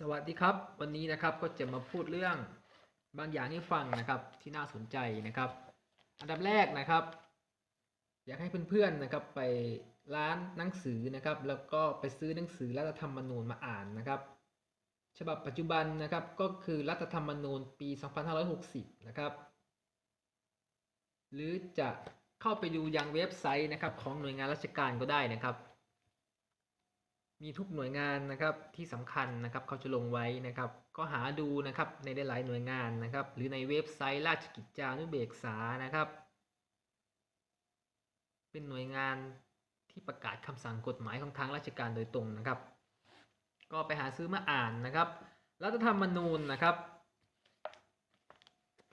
สวัสดีครับ วันนี้นะครับก็จะมาพูดเรื่องบางอย่างให้ฟังนะครับที่น่าสนใจนะครับ อันดับแรกนะครับ อยากให้เพื่อนๆนะครับไปร้านหนังสือนะครับ แล้วก็ไปซื้อหนังสือรัฐธรรมนูญมาอ่านนะครับ ฉบับปัจจุบันนะครับก็คือรัฐธรรมนูญปี 2560 นะครับ หรือจะเข้าไปดูยังเว็บไซต์นะครับของหน่วยงานราชการก็ได้นะครับ มีทุกหน่วยงานนะครับที่สำคัญนะครับเขาจะลงไว้นะครับ ก็หาดูนะครับในหลายๆหน่วยงานนะครับ หรือในเว็บไซต์ราชกิจจานุเบกษานะครับ เป็นหน่วยงานที่ประกาศคำสั่งกฎหมายของทางราชการโดยตรงนะครับ ก็ไปหาซื้อมาอ่านนะครับรัฐธรรมนูญนะครับ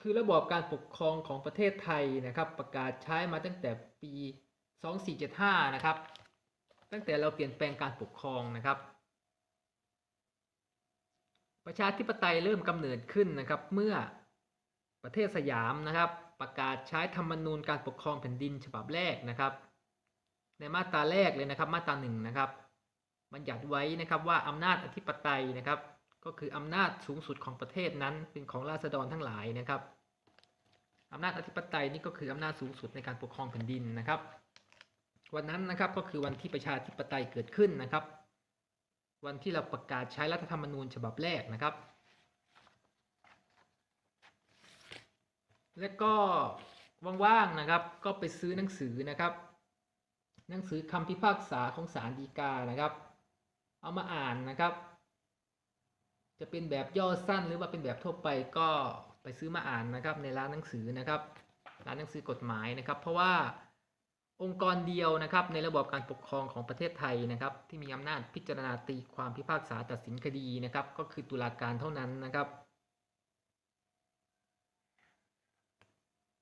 คือระบอบการปกครองของประเทศไทยนะครับ ประกาศใช้มาตั้งแต่ปี 2475 นะครับ ตั้งแต่เราเปลี่ยนแปลงการปกครองนะครับ ประชาธิปไตยเริ่มกำเนิดขึ้นนะครับ เมื่อประเทศสยามนะครับ ประกาศใช้ธรรมนูญการปกครองแผ่นดินฉบับแรกนะครับ ในมาตราแรกเลยนะครับ มาตราหนึ่งนะครับบัญญัติไว้นะครับว่าอำนาจอธิปไตยนะครับ ก็คืออำนาจสูงสุดของประเทศนั้นเป็นของราษฎรทั้งหลายนะครับอำนาจอธิปไตยนี่ก็คืออำนาจสูงสุดในการปกครองแผ่นดินนะครับ วันนั้นนะครับก็คือวันที่ประชาธิปไตยเกิดขึ้นนะครับ วันที่เราประกาศใช้รัฐธรรมนูญฉบับแรกนะครับ และก็ว่างๆนะครับก็ไปซื้อหนังสือนะครับ หนังสือคำพิพากษาของศาลฎีกานะครับ เอามาอ่านนะครับ จะเป็นแบบย่อสั้นหรือว่าเป็นแบบทั่วไปก็ไปซื้อมาอ่านนะครับในร้านหนังสือนะครับ ร้านหนังสือกฎหมายนะครับ เพราะว่า องค์กรเดียวนะครับในระบบการปกครองของประเทศไทยนะครับ ที่มีอำนาจพิจารณาตีความพิพากษาตัดสินคดีนะครับ ก็คือตุลาการเท่านั้นนะครับ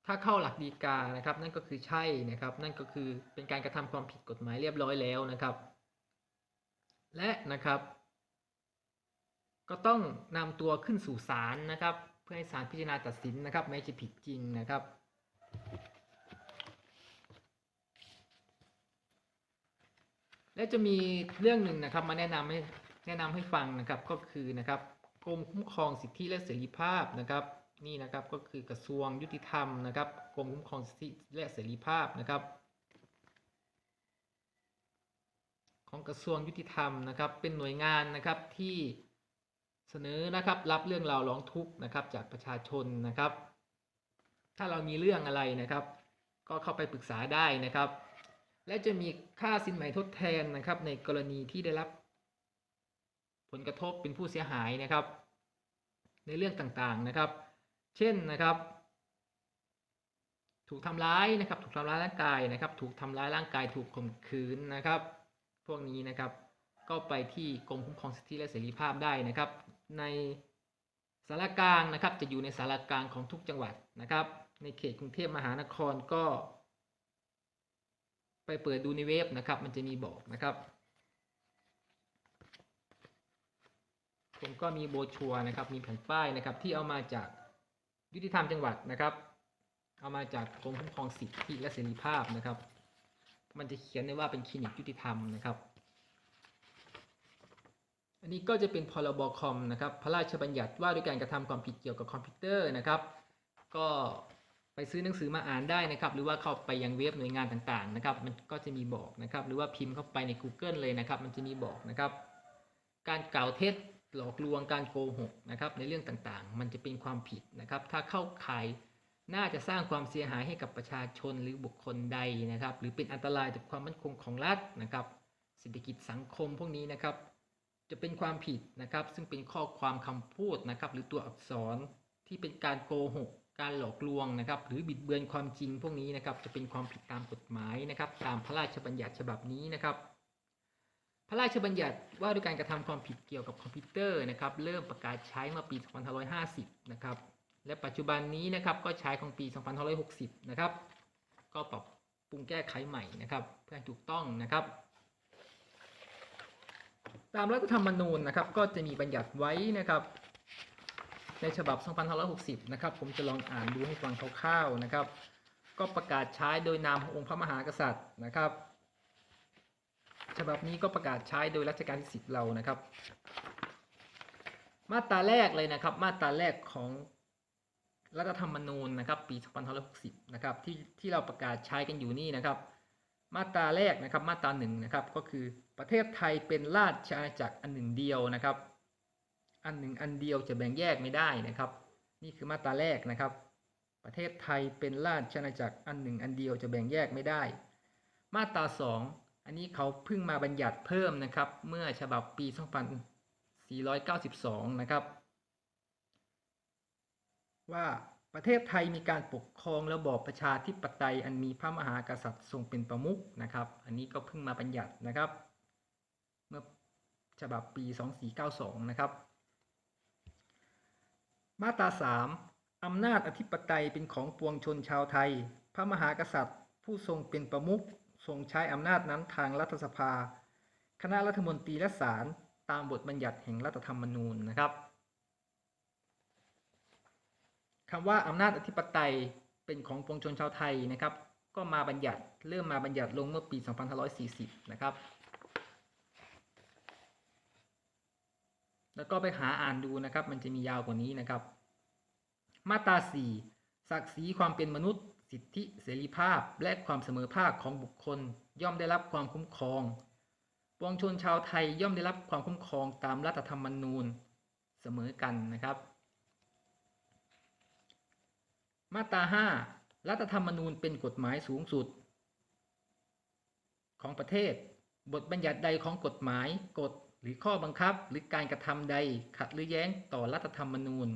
ถ้าเข้าหลักฎีกานะครับ นั่นก็คือใช่นะครับ นั่นก็คือเป็นการกระทำความผิดกฎหมายเรียบร้อยแล้วนะครับ และนะครับ ก็ต้องนำตัวขึ้นสู่ศาลนะครับ เพื่อให้ศาลพิจารณาตัดสินนะครับแม้จะผิดจริงนะครับ และจะมีเรื่องหนึ่งนะครับมาแนะนำให้แนะนำให้ฟังนะครับก็คือนะครับกรมคุ้มครองสิทธิและเสรีภาพนะครับนี่นะครับก็คือกระทรวงยุติธรรมนะครับกรมคุ้มครองสิทธิและเสรีภาพนะครับ ของกระทรวงยุติธรรมนะครับ เป็นหน่วยงานนะครับที่เสนอนะครับรับเรื่องราวร้องทุกข์นะครับจากประชาชนนะครับ ถ้าเรามีเรื่องอะไรนะครับ ก็เข้าไปปรึกษาได้นะครับ และจะมีค่าสินไหมทดแทนนะครับ ในกรณีที่ได้รับ ผลกระทบเป็นผู้เสียหายนะครับ ในเรื่องต่างๆนะครับ เช่นนะครับ ถูกทำร้ายนะครับ ถูกทำร้ายร่างกายนะครับ ถูกทำร้ายร่างกายถูกข่มขืนนะครับ พวกนี้นะครับ ก็ไปที่กรมคุ้มครองสิทธิและเสรีภาพได้นะครับ ในสารกลางนะครับ จะอยู่ในสารกลางของทุกจังหวัดนะครับ ในเขตกรุงเทพมหานครก็ ไปเปิดดูในเว็บนะครับ มันจะมีบอกนะครับ ผมก็มีโบชัวนะครับ มีแผ่นป้ายนะครับ ที่เอามาจากยุติธรรมจังหวัดนะครับ เอามาจากกรมคุ้มครองสิทธิและเสรีภาพนะครับ มันจะเขียนไว้ว่าเป็นคลินิกยุติธรรมนะครับ อันนี้ก็จะเป็นพรบคอมนะครับ พระราชบัญญัติว่าด้วยการกระทำความผิดเกี่ยวกับคอมพิวเตอร์นะครับ ก็ ไปซื้อหนังสือมาอ่านได้นะครับ หรือว่าเข้าไปยังเว็บหน่วยงานต่างๆนะครับ มันก็จะมีบอกนะครับ หรือว่าพิมพ์เข้าไปใน Google เลยนะครับ มันจะมีบอกนะครับ การกล่าวเท็จหลอกลวงการโกหกนะครับ ในเรื่องต่างๆ มันจะเป็นความผิดนะครับ ถ้าเข้าข่ายน่าจะสร้างความเสียหายให้กับประชาชนหรือบุคคลใดนะครับ หรือเป็นอันตรายต่อความมั่นคงของรัฐนะครับเศรษฐกิจสังคมพวกนี้นะครับ จะเป็นความผิดนะครับ ซึ่งเป็นข้อความคำพูดนะครับ หรือตัวอักษรที่เป็นการโกหก การหลอกลวงนะครับ หรือบิดเบือนความจริงพวกนี้นะครับ จะเป็นความผิดตามกฎหมายนะครับ ตามพระราชบัญญัติฉบับนี้นะครับ พระราชบัญญัติว่าด้วยการกระทำความผิดเกี่ยวกับคอมพิวเตอร์นะครับ เริ่มประกาศใช้มื่อปี 2550 นะครับ และปัจจุบันนี้นะครับก็ใช้ของปี 2560 นะครับ ก็ปรับปรุงแก้ไขใหม่นะครับ เพื่อให้ถูกต้องนะครับตามรัฐธรรมนูญนะครับก็จะมีบัญญัติไว้นะครับ ในฉบับ 2560 นะครับ ผมจะลองอ่านดูให้ฟังคร่าวๆนะครับ ก็ประกาศใช้โดยนามขององค์พระมหากษัตริย์นะครับ ฉบับนี้ก็ประกาศใช้โดยรัชกาลที่ 10 เรานะครับ มาตราแรกเลยนะครับ มาตราแรกของรัฐธรรมนูญนะครับ ปี 2560 นะครับที่ที่เราประกาศใช้กันอยู่นี่นะครับ มาตราแรกนะครับ มาตราหนึ่งนะครับ ก็คือประเทศไทยเป็นราชอาณาจักรอันหนึ่งเดียวนะครับ อันหนึ่งอันเดียวจะแบ่งแยกไม่ได้นะครับ นี่คือมาตราแรกนะครับ ประเทศไทยเป็นราชอาณาจักรอันหนึ่งอันเดียวจะแบ่งแยกไม่ได้ มาตราสองอันนี้เขาเพิ่งมาบัญญัติเพิ่มนะครับ เมื่อฉบับปี 2492 นะครับ ว่าประเทศไทยมีการปกครองระบอบประชาธิปไตยอันมีพระมหากษัตริย์ทรงเป็นประมุขนะครับ อันนี้ก็เพิ่งมาบัญญัตินะครับ เมื่อฉบับปี 2492 นะครับ มาตรา3อำนาจอธิปไตยเป็นของปวงชนชาวไทย พระมหากษัตริย์ ผู้ทรงเป็นประมุขทรงใช้อำนาจนั้นทางรัฐสภา คณะรัฐมนตรีและศาลตามบทบัญญัติแห่งรัฐธรรมนูญนะครับคำว่าอำนาจอธิปไตยเป็นของปวงชนชาวไทยนะครับ ก็มาบัญญัติเริ่มมาบัญญัติลงเมื่อปี 2540 นะครับ แล้วก็ไปหาอ่านดูนะครับ มันจะมียาวกว่านี้นะครับ มาตรา 4 ศักดิ์ศรีความเป็นมนุษย์ สิทธิเสรีภาพ และความเสมอภาคของบุคคล ย่อมได้รับความคุ้มครอง ปวงชนชาวไทยย่อมได้รับความคุ้มครองตามรัฐธรรมนูญเสมอกันนะครับ มาตรา 5 รัฐธรรมนูญเป็นกฎหมายสูงสุด ของประเทศ บทบัญญัติใดของกฎหมายกฎ หรือข้อบังคับหรือการกระทำใดขัดหรือแย้งต่อรัฐธรรมนูญ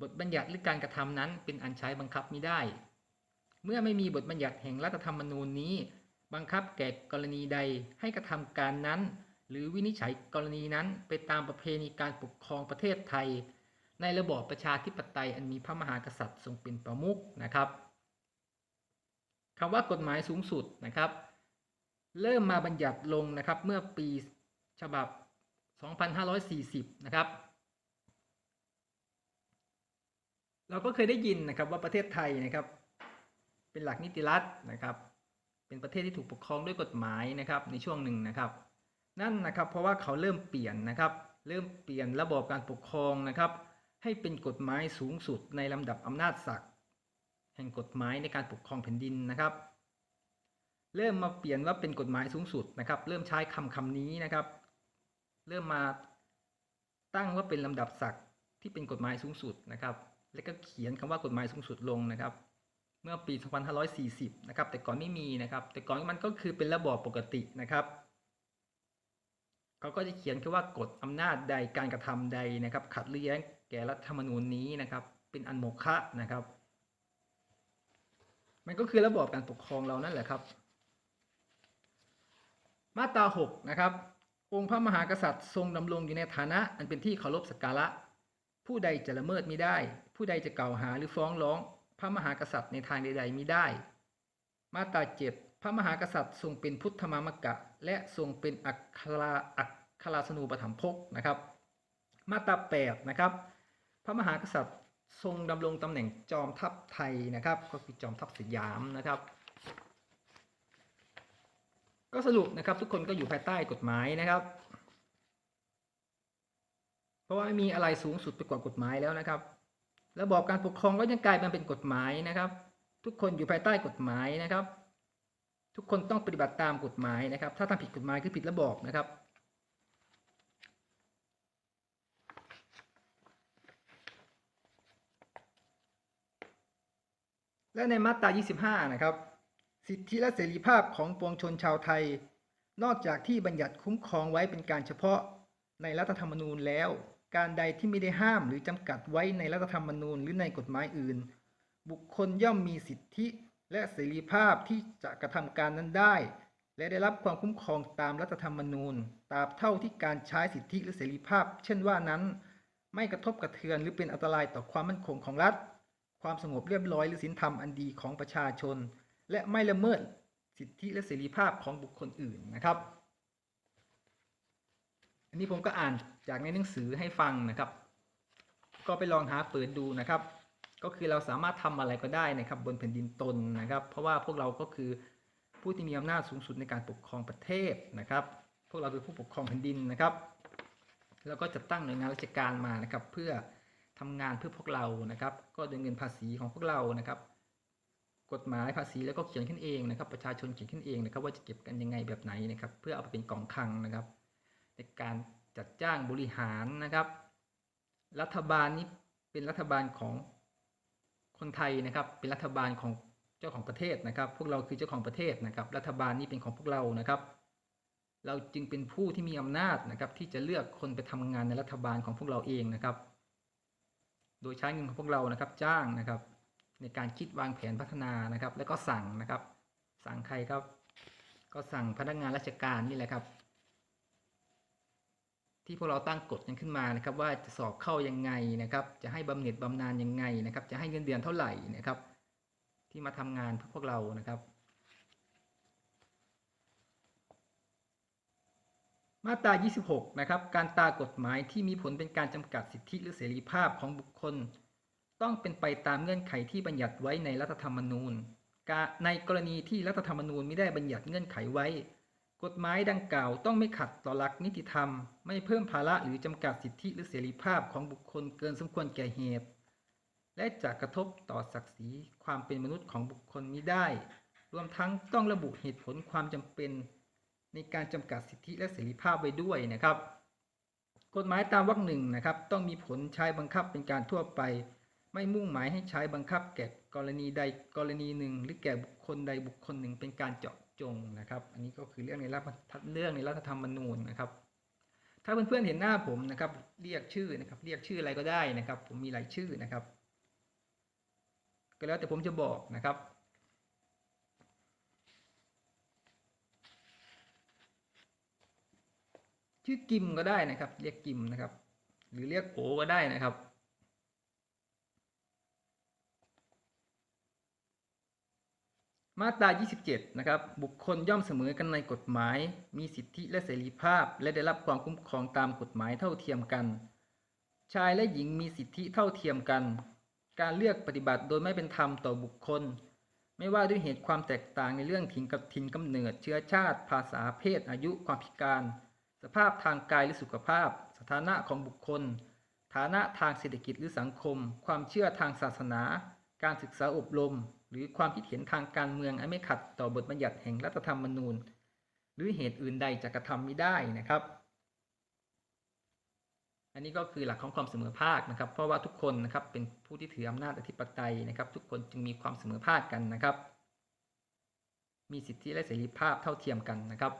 บทบัญญัติหรือการกระทำนั้นเป็นอันใช้บังคับไมิได้ เมื่อไม่มีบทบัญญัติแห่งรัฐธรรมนูญนี้ บังคับแก่กรณีใดให้กระทำการนั้น หรือวินิจฉัยกรณีนั้นไปตามประเพณีการปกครองประเทศไทย ในระบอบประชาธิปไตยอันมีพระมหากษัตริย์ทรงเป็นประมุขนะครับคำว่ากฎหมายสูงสุดนะครับ เริ่มมาบัญญัติลงนะครับเมื่อปีฉบับ 2540 นะครับ เราก็เคยได้ยินนะครับว่าประเทศไทยนะครับ เป็นหลักนิติรัฐนะครับ เป็นประเทศที่ถูกปกครองด้วยกฎหมายนะครับในช่วงหนึ่งนะครับ นั่นนะครับเพราะว่าเขาเริ่มเปลี่ยนนะครับ เริ่มเปลี่ยนระบบการปกครองนะครับ ให้เป็นกฎหมายสูงสุดในลำดับอำนาจศักดิ์แห่งกฎหมายในการปกครองแผ่นดินนะครับเริ่มมาเปลี่ยนว่าเป็นกฎหมายสูงสุดนะครับ เริ่มใช้คำคำนี้นะครับ เริ่มมาตั้งว่าเป็นลำดับศักดิ์ที่เป็นกฎหมายสูงสุดนะครับ แล้วก็เขียนคำว่ากฎหมายสูงสุดลงนะครับ เมื่อปี 2540 นะครับ แต่ก่อนไม่มีนะครับ แต่ก่อนมันก็คือเป็นระบอบปกตินะครับเขาก็จะเขียนแค่ว่ากฎอำนาจใดการกระทำใดนะครับ ขัดหรือแย้งแก่รัฐธรรมนูญนี้นะครับ เป็นอันโมฆะนะครับ มันก็คือระบอบการปกครองเรานั่นแหละครับ มาตรา 6 นะครับ องค์พระมหากษัตริย์ทรงดำรงอยู่ในฐานะอันเป็นที่เคารพสักการะ ผู้ใดจะละเมิดมิได้ ผู้ใดจะกล่าวหาหรือฟ้องร้อง พระมหากษัตริย์ในทางใดๆมิได้ มาตราเจ็ดพระมหากษัตริย์ทรงเป็นพุทธมามกะ และทรงเป็นอัคราอัคราสนูปถัมภกนะครับ มาตราแปดนะครับ พระมหากษัตริย์ทรงดำรงตำแหน่งจอมทัพไทยนะครับ ก็คือจอมทัพสยามนะครับ ก็สรุปนะครับทุกคนก็อยู่ภายใต้กฎหมายนะครับ เพราะว่าไม่มีอะไรสูงสุดไปกว่ากฎหมายแล้วนะครับ ระบอบการปกครองก็ยังกลายมาเป็นกฎหมายนะครับ ทุกคนอยู่ภายใต้กฎหมายนะครับ ทุกคนต้องปฏิบัติตามกฎหมายนะครับ ถ้าทำผิดกฎหมายคือผิดระบอบนะครับและในมาตรา 25 นะครับ สิทธิและเสรีภาพของปวงชนชาวไทย นอกจากที่บัญญัติคุ้มครองไว้เป็นการเฉพาะในรัฐธรรมนูญแล้ว การใดที่ไม่ได้ห้ามหรือจำกัดไว้ในรัฐธรรมนูญหรือในกฎหมายอื่น บุคคลย่อมมีสิทธิและเสรีภาพที่จะกระทำการนั้นได้ และได้รับความคุ้มครองตามรัฐธรรมนูญตราบเท่าที่การใช้สิทธิหรือเสรีภาพ เช่นว่านั้น ไม่กระทบกระเทือนหรือเป็นอันตรายต่อความมั่นคงของรัฐ ความสงบเรียบร้อยหรือศีลธรรมอันดีของประชาชน และไม่ละเมิดสิทธิและเสรีภาพของบุคคลอื่นนะครับ อันนี้ผมก็อ่านจากในหนังสือให้ฟังนะครับ ก็ไปลองหาเปิดดูนะครับ ก็คือเราสามารถทำอะไรก็ได้นะครับ บนแผ่นดินตนนะครับ เพราะว่าพวกเราก็คือผู้ที่มีอำนาจสูงสุดในการปกครองประเทศนะครับ พวกเราเป็นผู้ปกครองแผ่นดินนะครับ แล้วก็จะตั้งหน่วยงานราชการมานะครับ เพื่อทำงานเพื่อพวกเรานะครับ ก็โดยเงินภาษีของพวกเรานะครับ กฎหมายภาษีแล้วก็เขียนขึ้นเองนะครับ ประชาชนเขียนขึ้นเองนะครับ ว่าจะเก็บกันยังไงแบบไหนนะครับ เพื่อเอาไปเป็นกล่องคลังนะครับ ในการจัดจ้างบริหารนะครับ รัฐบาลนี้เป็นรัฐบาลของคนไทยนะครับ เป็นรัฐบาลของเจ้าของประเทศนะครับ พวกเราคือเจ้าของประเทศนะครับ รัฐบาลนี้เป็นของพวกเรานะครับ เราจึงเป็นผู้ที่มีอำนาจนะครับ ที่จะเลือกคนไปทำงานในรัฐบาลของพวกเราเองนะครับ โดยใช้เงินของพวกเรานะครับ จ้างนะครับ ในการคิดวางแผนพัฒนานะครับ แล้วก็สั่งนะครับ สั่งใครครับ ก็สั่งพนักงานราชการนี่แหละครับ ที่พวกเราตั้งกฎกันขึ้นมานะครับ ว่าจะสอบเข้ายังไงนะครับ จะให้บำเหน็จบำนาญยังไงนะครับ จะให้เงินเดือนเท่าไหร่นะครับ ที่มาทำงานเพื่อพวกเรานะครับ มาตรา 26 นะครับ การตากฎหมายที่มีผลเป็นการจำกัดสิทธิหรือเสรีภาพของบุคคล ต้องเป็นไปตามเงื่อนไขที่บัญญัติไว้ในรัฐธรรมนูญ ในกรณีที่รัฐธรรมนูญไม่ได้บัญญัติเงื่อนไขไว้ กฎหมายดังกล่าวต้องไม่ขัดต่อหลักนิติธรรม ไม่เพิ่มภาระหรือจำกัดสิทธิหรือเสรีภาพของบุคคลเกินสมควรแก่เหตุ และจะกระทบต่อศักดิ์ศรีความเป็นมนุษย์ของบุคคลมิได้ รวมทั้งต้องระบุเหตุผลความจำเป็น ในการจำกัดสิทธิและเสรีภาพไว้ด้วยนะครับ กฎหมายตามวรรคหนึ่งนะครับ ต้องมีผลใช้บังคับเป็นการทั่วไป ไม่มุ่งหมายให้ใช้บังคับแก่กรณีใดกรณีหนึ่ง หรือแก่บุคคลใดบุคคลหนึ่งเป็นการเจาะจงนะครับ อันนี้ก็คือเรื่องในรัฐเรื่องในรัฐธรรมนูญนะครับ ถ้าเพื่อนๆเห็นหน้าผมนะครับ เรียกชื่อนะครับ เรียกชื่ออะไรก็ได้นะครับ ผมมีหลายชื่อนะครับ ก็แล้วแต่ผมจะบอกนะครับชื่อกิมก็ได้นะครับ เรียกกิมนะครับ หรือเรียกโอก็ได้นะครับ มาตรา 27 นะครับ บุคคลย่อมเสมอกันในกฎหมาย มีสิทธิและเสรีภาพ และได้รับความคุ้มครองตามกฎหมายเท่าเทียมกัน ชายและหญิงมีสิทธิเท่าเทียมกัน การเลือกปฏิบัติโดยไม่เป็นธรรมต่อบุคคล ไม่ว่าด้วยเหตุความแตกต่างในเรื่องถิ่นกับถิ่นกำเนิด เชื้อชาติ ภาษา เพศ อายุ ความพิการ สภาพทางกายหรือสุขภาพ สถานะของบุคคล ฐานะทางเศรษฐกิจหรือสังคม ความเชื่อทางศาสนา การศึกษาอบรม หรือความคิดเห็นทางการเมืองอันไม่ขัดต่อบทบัญญัติแห่งรัฐธรรมนูญ หรือเหตุอื่นใดจะกระทำไม่ได้นะครับ อันนี้ก็คือหลักของความเสมอภาคนะครับ เพราะว่าทุกคนนะครับเป็นผู้ที่ถืออำนาจอธิปไตยนะครับ ทุกคนจึงมีความเสมอภาคกันนะครับ มีสิทธิและเสรีภาพเท่าเทียมกันนะครับ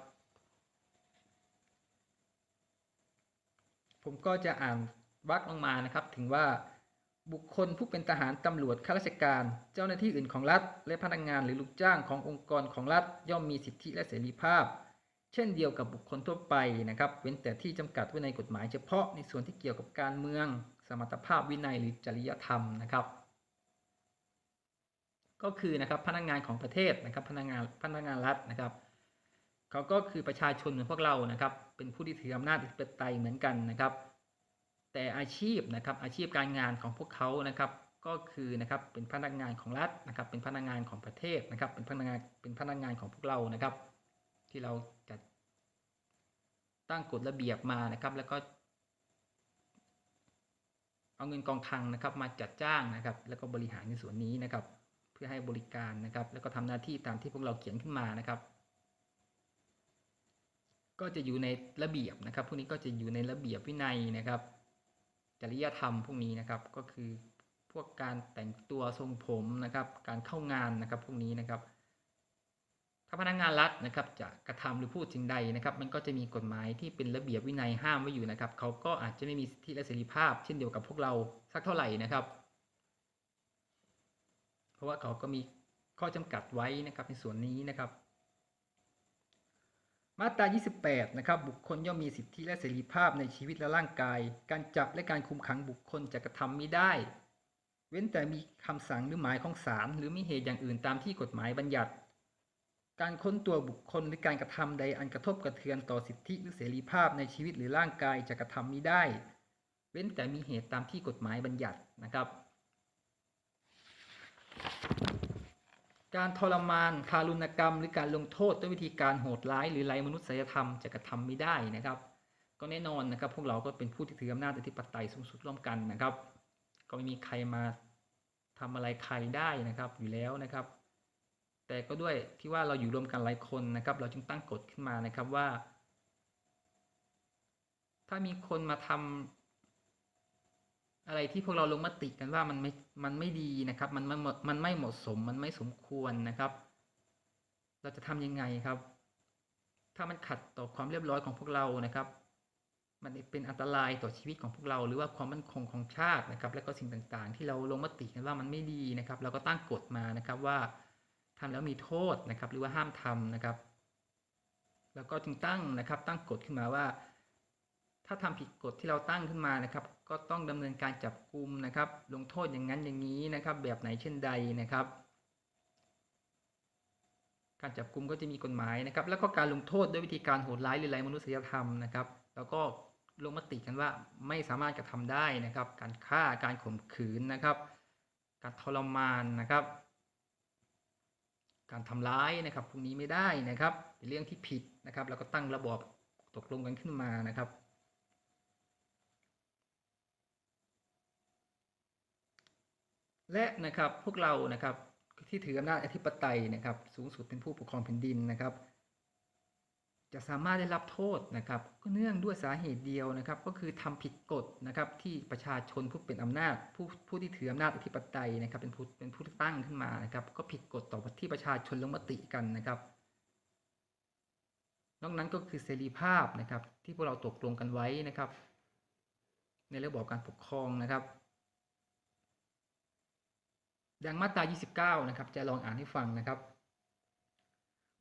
ผมก็จะอ่านวรรคลงมานะครับถึงว่า บุคคลผู้เป็นทหารตำรวจข้าราชการ เจ้าหน้าที่อื่นของรัฐ และพนักงานหรือลูกจ้างขององค์กรของรัฐย่อมมีสิทธิและเสรีภาพ เช่นเดียวกับบุคคลทั่วไปนะครับเว้นแต่ที่จำกัดไว้ในกฎหมายเฉพาะในส่วนที่เกี่ยวกับการเมือง สมรรถภาพวินัยหรือจริยธรรมนะครับ ก็คือนะครับพนักงานของประเทศนะครับพนักงานพนักงานรัฐนะครับเขาก็คือประชาชนเหมือนพวกเรานะครับเป็นผู้ที่ถืออำนาจอธิปไตยเหมือนกันนะครับ แต่อาชีพนะครับอาชีพการงานของพวกเขานะครับก็คือนะครับเป็นพนักงานของรัฐนะครับ เป็นพนักงานของประเทศนะครับ เป็นพนักงานเป็นพนักงานของพวกเรานะครับ ที่เราจัดตั้งกฎระเบียบมานะครับ แล้วก็ เอาเงินกองคลังนะครับ มาจัดจ้างนะครับ แล้วก็บริหารในส่วนนี้นะครับ เพื่อให้บริการนะครับ แล้วก็ทำหน้าที่ตามที่พวกเราเขียนขึ้นมานะครับ ก็จะอยู่ในระเบียบนะครับ พวกนี้ก็จะอยู่ในระเบียบวินัยนะครับ จริยธรรมพวกนี้นะครับก็คือพวกการแต่งตัวทรงผมนะครับ การเข้างานนะครับพวกนี้นะครับ ถ้าพนักงานรัฐนะครับจะกระทำหรือพูดสิ่งใดนะครับ มันก็จะมีกฎหมายที่เป็นระเบียบวินัยห้ามไว้อยู่นะครับ เขาก็อาจจะไม่มีสิทธิและเสรีภาพ เช่นเดียวกับพวกเราสักเท่าไหร่นะครับ เพราะว่าเขาก็มีข้อจำกัดไว้นะครับในส่วนนี้นะครับ มาตรา 28 นะครับ บุคคลย่อมมีสิทธิและเสรีภาพในชีวิตและร่างกาย การจับและการคุมขังบุคคลจะกระทำไม่ได้ เว้นแต่มีคำสั่งหรือหมายของศาลหรือมีเหตุอย่างอื่นตามที่กฎหมายบัญญัติ การค้นตัวบุคคลหรือการกระทำใดอันกระทบกระเทือนต่อสิทธิหรือเสรีภาพในชีวิตหรือร่างกายจะกระทำไม่ได้ เว้นแต่มีเหตุตามที่กฎหมายบัญญัตินะครับ การทรมานทารุณกรรม หรือการลงโทษด้วยวิธีการโหดร้าย หรือไร้มนุษยธรรมจะกระทำไม่ได้นะครับ ก็แน่นอนนะครับพวกเราก็เป็นผู้ที่ถืออำนาจอธิปไตยสูงสุดร่วมกันนะครับ ก็ไม่มีใครมาทำอะไรใครได้นะครับอยู่แล้วนะครับ แต่ก็ด้วยที่ว่าเราอยู่รวมกันหลายคนนะครับ เราจึงตั้งกฎขึ้นมานะครับว่า ถ้ามีคนมาทำ อะไรที่พวกเราลงมติกันว่ามันไม่มันไม่ดีนะครับ มันมันมันไม่เหมาะสมมันไม่สมควรนะครับ เราจะทำยังไงครับ ถ้ามันขัดต่อความเรียบร้อยของพวกเรานะครับ มันเป็นอันตรายต่อชีวิตของพวกเรา หรือว่าความมั่นคงของชาตินะครับ และก็สิ่งต่างๆ ที่เราลงมติกันว่ามันไม่ดีนะครับ เราก็ตั้งกฎมานะครับว่าทำแล้วมีโทษนะครับ หรือว่าห้ามทำนะครับ แล้วก็จึงตั้งนะครับ ตั้งกฎขึ้นมาว่า ถ้าทำผิดกฎที่เราตั้งขึ้นมานะครับ ก็ต้องดำเนินการจับกุมนะครับ ลงโทษอย่างนั้นอย่างนี้นะครับ แบบไหนเช่นใดนะครับ การจับกุมก็จะมีกฎหมายนะครับ แล้วก็การลงโทษด้วยวิธีการโหดร้ายหรือไร้มนุษยธรรมนะครับ แล้วก็ลงมติกันว่าไม่สามารถกระทำได้นะครับ การฆ่าการข่มขืนนะครับ การทรมานนะครับ การทำร้ายนะครับพวกนี้ไม่ได้นะครับ เป็นเรื่องที่ผิดนะครับ แล้วก็ตั้งระบอบตกลงกันขึ้นมานะครับ และนะครับพวกเรานะครับที่ถืออำนาจอธิปไตยนะครับ สูงสุดเป็นผู้ปกครองแผ่นดินนะครับ จะสามารถได้รับโทษนะครับก็เนื่องด้วยสาเหตุเดียวนะครับ ก็คือทำผิดกฎนะครับที่ประชาชนผู้เป็นอำนาจ ผู้ผู้ที่ถืออำนาจอธิปไตยนะครับเป็นผู้เป็นผู้ตั้งขึ้นมานะครับ ก็ผิดกฎต่อที่ประชาชนลงมติกันนะครับนอกนั้นก็คือเสรีภาพนะครับ ที่พวกเราตกลงกันไว้นะครับ ในระบอบการปกครองนะครับ ดังมาตรา 29 นะครับ จะลองอ่านให้ฟังนะครับ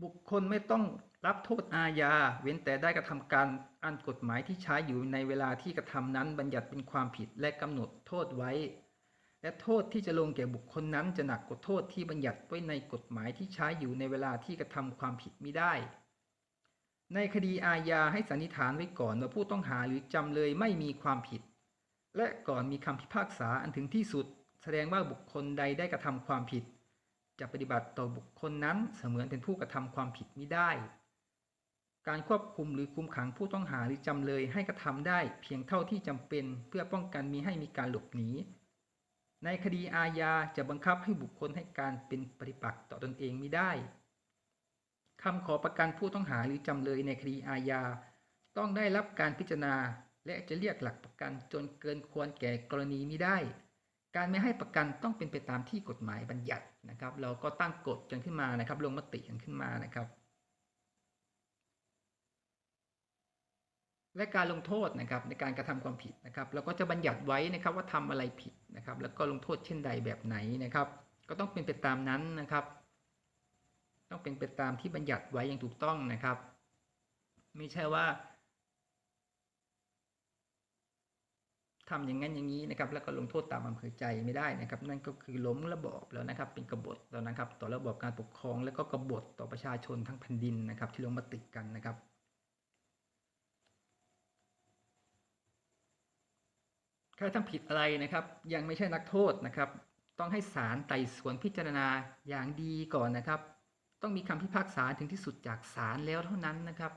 บุคคลไม่ต้องรับโทษอาญา เว้นแต่ได้กระทำการอันกฎหมายที่ใช้อยู่ในเวลาที่กระทำนั้นบัญญัติเป็นความผิดและกำหนดโทษไว้ และโทษที่จะลงแก่บุคคลนั้นจะหนักกว่าโทษที่บัญญัติไว้ในกฎหมายที่ใช้อยู่ในเวลาที่กระทำความผิดมิได้ ในคดีอาญาให้สันนิษฐานไว้ก่อนว่าผู้ต้องหาหรือจำเลยไม่มีความผิด และก่อนมีคำพิพากษาอันถึงที่สุด แสดงว่าบุคคลใดได้กระทำความผิด จะปฏิบัติต่อบุคคลนั้นเสมือนเป็นผู้กระทำความผิดมิได้ การควบคุมหรือคุมขังผู้ต้องหาหรือจำเลยให้กระทำได้เพียงเท่าที่จำเป็นเพื่อป้องกันมีให้มีการหลบหนีในคดีอาญาจะบังคับให้บุคคลให้การเป็นปฏิปักษ์ต่อตนเองมิได้คำขอประกันผู้ต้องหาหรือจำเลยในคดีอาญา ต้องได้รับการพิจารณา และจะเรียกหลักประกันจนเกินควรแก่กรณีมิได้ การไม่ให้ประกันต้องเป็นไปตามที่กฎหมายบัญญัตินะครับ เราก็ตั้งกฎกันขึ้นมานะครับ ลงมติกันขึ้นมานะครับ และการลงโทษนะครับในการกระทำความผิดนะครับ เราก็จะบัญญัติไว้นะครับว่าทำอะไรผิดนะครับ แล้วก็ลงโทษเช่นใดแบบไหนนะครับ ก็ต้องเป็นไปตามนั้นนะครับ ต้องเป็นไปตามที่บัญญัติไว้อย่างถูกต้องนะครับ ไม่ใช่ว่า ทำอย่างนั้นอย่างนี้นะครับแล้วก็ลงโทษตามอำเภอใจไม่ได้นะครับ นั่นก็คือล้มระบอบแล้วนะครับ เป็นกบฏแล้วนะครับ ต่อระบอบการปกครอง และก็กบฏต่อประชาชนทั้งแผ่นดินนะครับ ที่ลงมติกันนะครับใครทำผิดอะไรนะครับ ยังไม่ใช่นักโทษนะครับ ต้องให้ศาลไต่สวนพิจารณาอย่างดีก่อนนะครับ ต้องมีคำพิพากษาถึงที่สุดจากศาลแล้วเท่านั้นนะครับ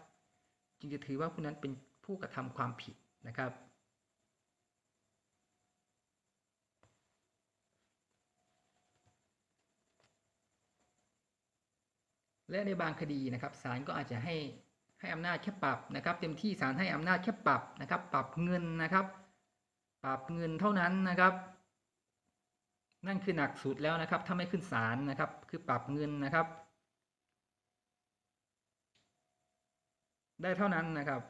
จึงจะถือว่าผู้นั้นเป็นผู้กระทำความผิดนะครับ และในบางคดีนะครับศาลก็อาจจะให้ให้อำนาจแค่ปรับนะครับ เต็มที่ศาลให้อำนาจแค่ปรับนะครับ ปรับเงินนะครับ ปรับเงินเท่านั้นนะครับ นั่นคือหนักสุดแล้วนะครับ ถ้าไม่ขึ้นศาลนะครับ คือปรับเงินนะครับ ได้เท่านั้นนะครับ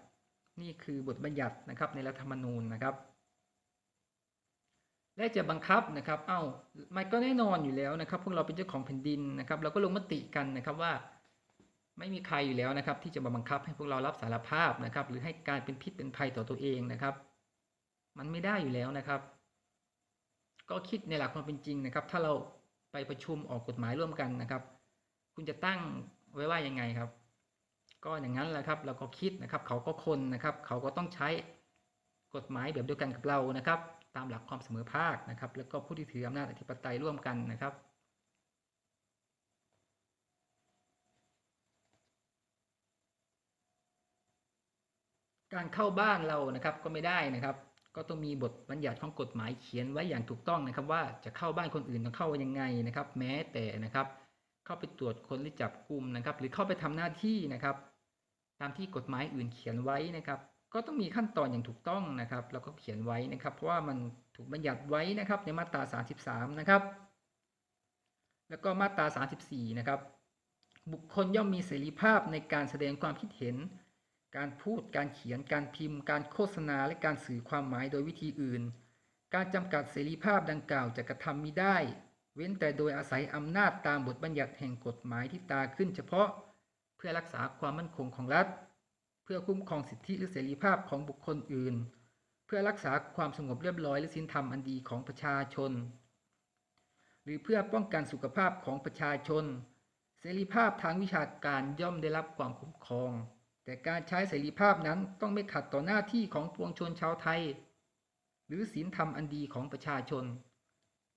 นี่คือบทบัญญัตินะครับในรัฐธรรมนูญนะครับ และจะบังคับนะครับ เอ้ามันก็แน่นอนอยู่แล้วนะครับ พวกเราเป็นเจ้าของแผ่นดินนะครับ เราก็ลงมติกันนะครับว่า ไม่มีใครอยู่แล้วนะครับ ที่จะมาบังคับให้พวกเรารับสารภาพนะครับ หรือให้การเป็นพิษเป็นภัยต่อตัวเองนะครับ มันไม่ได้อยู่แล้วนะครับ ก็คิดในหลักความเป็นจริงนะครับ ถ้าเราไปประชุมออกกฎหมายร่วมกันนะครับ คุณจะตั้งไว้ว่ายังไงครับ ก็อย่างนั้นแหละครับ เราก็คิดนะครับ เขาก็คนนะครับ เขาก็ต้องใช้กฎหมายแบบเดียวกันกับเรานะครับ ตามหลักความเสมอภาคนะครับ แล้วก็ผู้ที่ถืออำนาจอธิปไตยร่วมกันนะครับการเข้าบ้านเรานะครับก็ไม่ได้นะครับ ก็ต้องมีบทบัญญัติของกฎหมายเขียนไว้อย่างถูกต้องนะครับ ว่าจะเข้าบ้านคนอื่นต้องเข้ายังไงนะครับ แม้แต่นะครับ เข้าไปตรวจคนหรือจับกลุ่มนะครับ หรือเข้าไปทำหน้าที่นะครับ ตามที่กฎหมายอื่นเขียนไว้นะครับ ก็ต้องมีขั้นตอนอย่างถูกต้องนะครับแล้วก็เขียนไว้นะครับเพราะว่ามันถูกบัญญัติไว้นะครับในมาตรา 33 นะครับ แล้วก็มาตรา 34 นะครับ บุคคลย่อมมีเสรีภาพในการแสดงความคิดเห็น การพูดการเขียนการพิมพ์ การโฆษณาและการสื่อความหมายโดยวิธีอื่น การจำกัดเสรีภาพดังกล่าวจะกระทำมิได้ เว้นแต่โดยอาศัยอำนาจตามบทบัญญัติแห่งกฎหมายที่ตราขึ้นเฉพาะ เพื่อรักษาความมั่นคงของรัฐ เพื่อคุ้มครองสิทธิหรือเสรีภาพของบุคคลอื่น เพื่อรักษาความสงบเรียบร้อยและศีลธรรมอันดีของประชาชน หรือเพื่อป้องกันสุขภาพของประชาชน เสรีภาพทางวิชาการย่อมได้รับความคุ้มครอง แต่การใช้เสรีภาพนั้นต้องไม่ขัดต่อหน้าที่ของปวงชนชาวไทย หรือศีลธรรมอันดีของประชาชน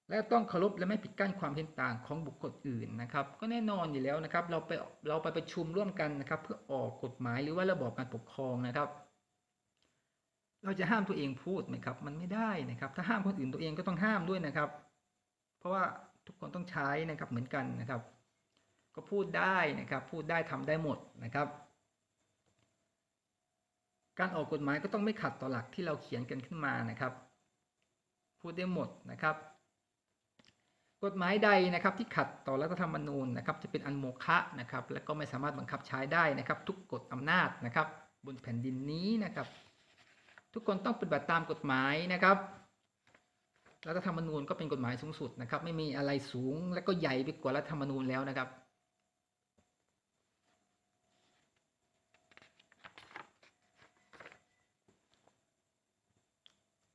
และต้องเคารพและไม่ปิดกั้นความเห็นต่างของบุคคลอื่นนะครับ ก็แน่นอนอยู่แล้วนะครับ เราไปเราไปประชุมร่วมกันนะครับ เพื่อออกกฎหมายหรือว่าระบอบการปกครองนะครับ เราจะห้ามตัวเองพูดไหมครับ มันไม่ได้นะครับ ถ้าห้ามคนอื่นตัวเองก็ต้องห้ามด้วยนะครับ เพราะว่าทุกคนต้องใช้นะครับเหมือนกันนะครับ ก็พูดได้นะครับ พูดได้ทำได้หมดนะครับการออกกฎหมายก็ต้องไม่ขัดต่อหลักที่เราเขียนกันขึ้นมานะครับ พูดได้หมดนะครับ กฎหมายใดนะครับที่ขัดต่อรัฐธรรมนูญนะครับจะเป็นอันโมฆะนะครับและก็ไม่สามารถบังคับใช้ได้นะครับ ทุกกฎอำนาจนะครับ บนแผ่นดินนี้นะครับ ทุกคนต้องปฏิบัติตามกฎหมายนะครับรัฐธรรมนูญก็เป็นกฎหมายสูงสุดนะครับ ไม่มีอะไรสูงและก็ใหญ่ไปกว่ารัฐธรรมนูญแล้วนะครับ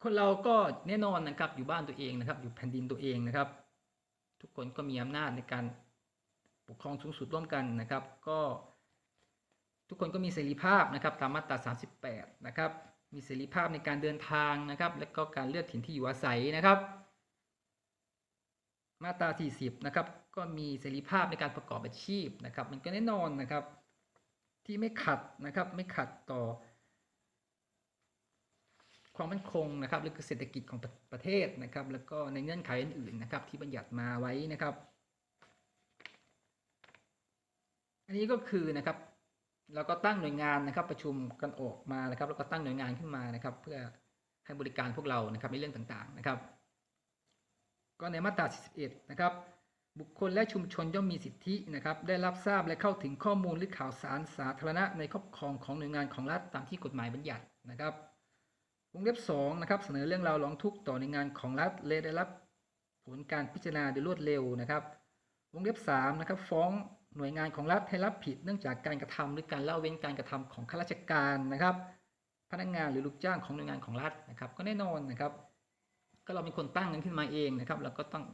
คนเราก็แน่นอนนะครับอยู่บ้านตัวเองนะครับ อยู่แผ่นดินตัวเองนะครับ ทุกคนก็มีอำนาจในการปกครองสูงสุดร่วมกันนะครับ ก็ ทุกคนก็มีเสรีภาพนะครับตามมาตรา 38 นะครับ มีเสรีภาพในการเดินทางนะครับ และก็การเลือกถิ่นที่อยู่อาศัยนะครับ มาตรา 40 นะครับ ก็มีเสรีภาพในการประกอบอาชีพนะครับ มันก็แน่นอนนะครับ ที่ไม่ขัดนะครับ ไม่ขัดต่อ ความมั่นคงนะครับหรือเศรษฐกิจของประเทศนะครับ แล้วก็ในเงื่อนไขอื่นๆนะครับที่บัญญัติมาไว้นะครับ อันนี้ก็คือนะครับเราก็ตั้งหน่วยงานนะครับประชุมกันออกมานะครับ แล้วก็ตั้งหน่วยงานขึ้นมานะครับ เพื่อให้บริการพวกเรานะครับในเรื่องต่างๆนะครับ ก็ในมาตรา 41 นะครับ บุคคลและชุมชนย่อมมีสิทธินะครับ ได้รับทราบและเข้าถึงข้อมูลหรือข่าวสารสาธารณะในครอบครองของหน่วยงานของรัฐตามที่กฎหมายบัญญัตินะครับ วงเล็บ2นะครับเสนอเรื่องราวร้องทุกข์ต่อหน่วยงานของรัฐและได้รับผลการพิจารณาโดยรวดเร็วนะครับวงเล็บ3นะครับฟ้องหน่วยงานของรัฐให้รับผิดเนื่องจากการกระทำหรือการละเว้นการกระทำของข้าราชการนะครับ พนักงานหรือลูกจ้างของหน่วยงานของรัฐนะครับ ก็แน่นอนนะครับ ก็เราเป็นคนตั้งนั้นขึ้นมาเองนะครับแล้วก็ต้อง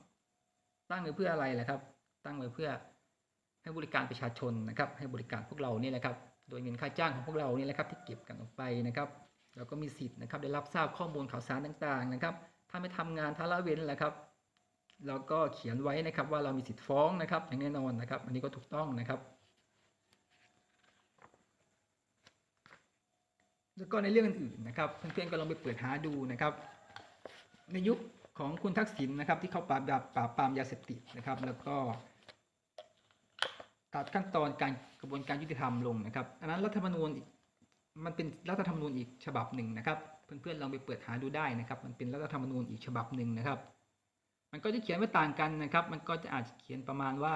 ตั้งไว้เพื่ออะไรแหละครับ ตั้งไว้เพื่อให้บริการประชาชนนะครับ ให้บริการพวกเรานี่แหละครับ โดยเงินค่าจ้างของพวกเรานี่แหละครับที่เก็บกันออกไปนะครับ เราก็มีสิทธิ์นะครับได้รับทราบข้อมูลข่าวสารต่างๆนะครับ ถ้าไม่ทำงานถ้าละเว้นแหละครับเราก็เขียนไว้นะครับว่าเรามีสิทธิ์ฟ้องนะครับ อย่างแน่นอนนะครับ อันนี้ก็ถูกต้องนะครับ แล้วก็ในเรื่องอื่นๆนะครับเพื่อนๆก็ลองไปเปิดหาดูนะครับ ในยุคของคุณทักษิณนะครับ ที่เขาปราบดับปราบปรามยาเสพติดนะครับ แล้วก็ตัดขั้นตอนการกระบวนการยุติธรรมลงนะครับอันนั้นรัฐธรรมนูญ มันเป็นรัฐธรรมนูญอีกฉบับหนึ่งนะครับเพื่อนๆลองไปเปิดหาดูได้นะครับ มันเป็นรัฐธรรมนูญอีกฉบับหนึ่งนะครับ มันก็จะเขียนไว้ต่างกันนะครับ มันก็จะอาจจะเขียนประมาณว่า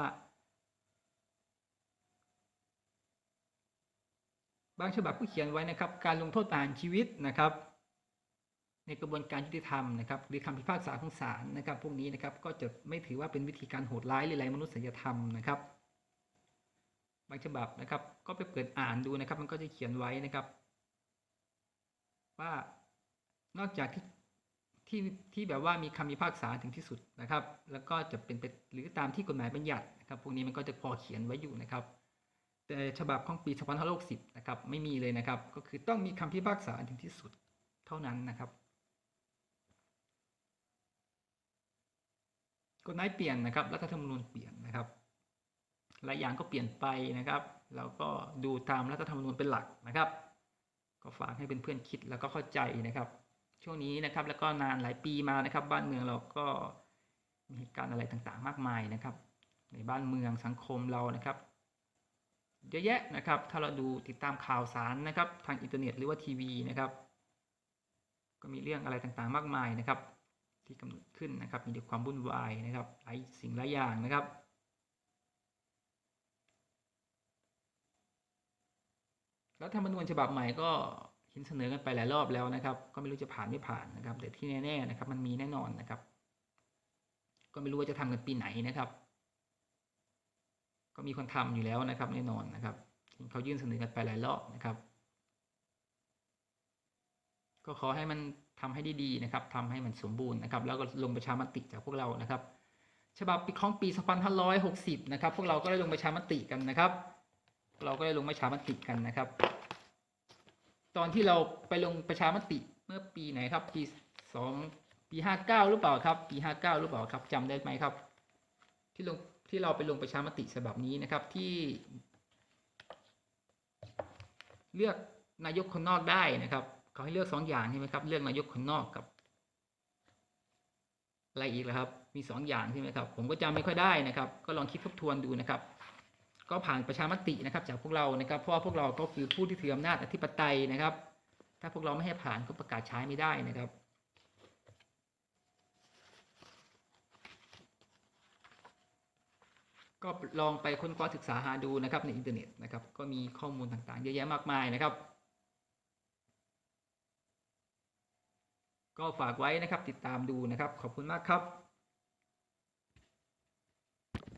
บางฉบับก็เขียนไว้นะครับ การลงโทษประหารชีวิตนะครับ ในกระบวนการยุติธรรมนะครับหรือคำพิพากษาของศาลนะครับ พวกนี้นะครับก็จะไม่ถือว่าเป็นวิธีการโหดร้ายหรือไรมนุษยธรรมนะครับ บางฉบับนะครับ ก็ไปเปิดอ่านดูนะครับ มันก็จะเขียนไว้นะครับ ว่านอกจากที่ที่ที่แบบว่ามีคำพิพากษาถึงที่สุดนะครับ แล้วก็จะเป็นไปหรือตามที่กฎหมายบัญญัตินะครับ พวกนี้มันก็จะพอเขียนไว้อยู่นะครับ แต่ฉบับของปี2560นะครับ ไม่มีเลยนะครับ ก็คือต้องมีคำพิพากษาถึงที่สุดเท่านั้นนะครับกฎหมายเปลี่ยนนะครับรัฐธรรมนูญเปลี่ยนนะครับ หลายอย่างก็เปลี่ยนไปนะครับแล้วก็ดูตามรัฐธรรมนูญเป็นหลักนะครับ ก็ฝากให้เป็นเพื่อนคิดแล้วก็เข้าใจนะครับ ช่วงนี้นะครับแล้วก็นานหลายปีมานะครับ บ้านเมืองเราก็มีเหตุการณ์อะไรต่างๆ มากมายนะครับ ในบ้านเมืองสังคมเรานะครับเยอะแยะนะครับ ถ้าเราดูติดตามข่าวสารนะครับ ทางอินเทอร์เน็ตหรือว่าทีวีนะครับ ก็มีเรื่องอะไรต่างๆ มากมายนะครับ ที่กำเนิดขึ้นนะครับ มีความวุ่นวายนะครับหลายสิ่งหลายอย่างนะครับ รัฐธรรมนูญฉบับใหม่ก็เห็นเสนอกันไปหลายรอบแล้วนะครับ ก็ไม่รู้จะผ่านไม่ผ่านนะครับ แต่ที่แน่ๆนะครับ มันมีแน่นอนนะครับ ก็ไม่รู้ว่าจะทำกันปีไหนนะครับ ก็มีคนทำอยู่แล้วนะครับ แน่นอนนะครับเขายื่นเสนอกันไปหลายรอบนะครับ ก็ขอให้มันทำให้ด้ดีนะครับทำให้มันสมบูรณ์นะครับ แล้วก็ลงประชามติจากพวกเรานะครับ ฉบับปีของปี 2560 นะครับ พวกเราก็ได้ลงประชามติกันนะครับ เราก็ได้ลงประชามติกันนะครับ ตอนที่เราไปลงประชามติเมื่อปีไหนครับ ปีสองปีห้าเก้าหรือเปล่าครับ ปีห้าเก้าหรือเปล่าครับจำได้ไหมครับ ที่ลงที่เราไปลงประชามติฉบับนี้นะครับที่ เลือกนายกคนนอกได้นะครับเขาให้เลือกสองอย่างใช่ไหมครับ เลือกนายกคนนอกกับอะไรอีกล่ะครับ มีสองอย่างใช่ไหมครับ ผมก็จำไม่ค่อยได้นะครับ ก็ลองคิดทบทวนดูนะครับ ก็ผ่านประชามตินะครับ จากพวกเรานะครับเพราะพวกเราก็คือผู้ที่ถืออำนาจอธิปไตยนะครับ ถ้าพวกเราไม่ให้ผ่านก็ประกาศใช้ไม่ได้นะครับก็ลองไปค้นคว้าศึกษาหาดูนะครับในอินเทอร์เน็ตนะครับ ก็มีข้อมูลต่างๆ เยอะแยะมากมายนะครับ ก็ฝากไว้นะครับติดตามดูนะครับ ขอบคุณมากครับ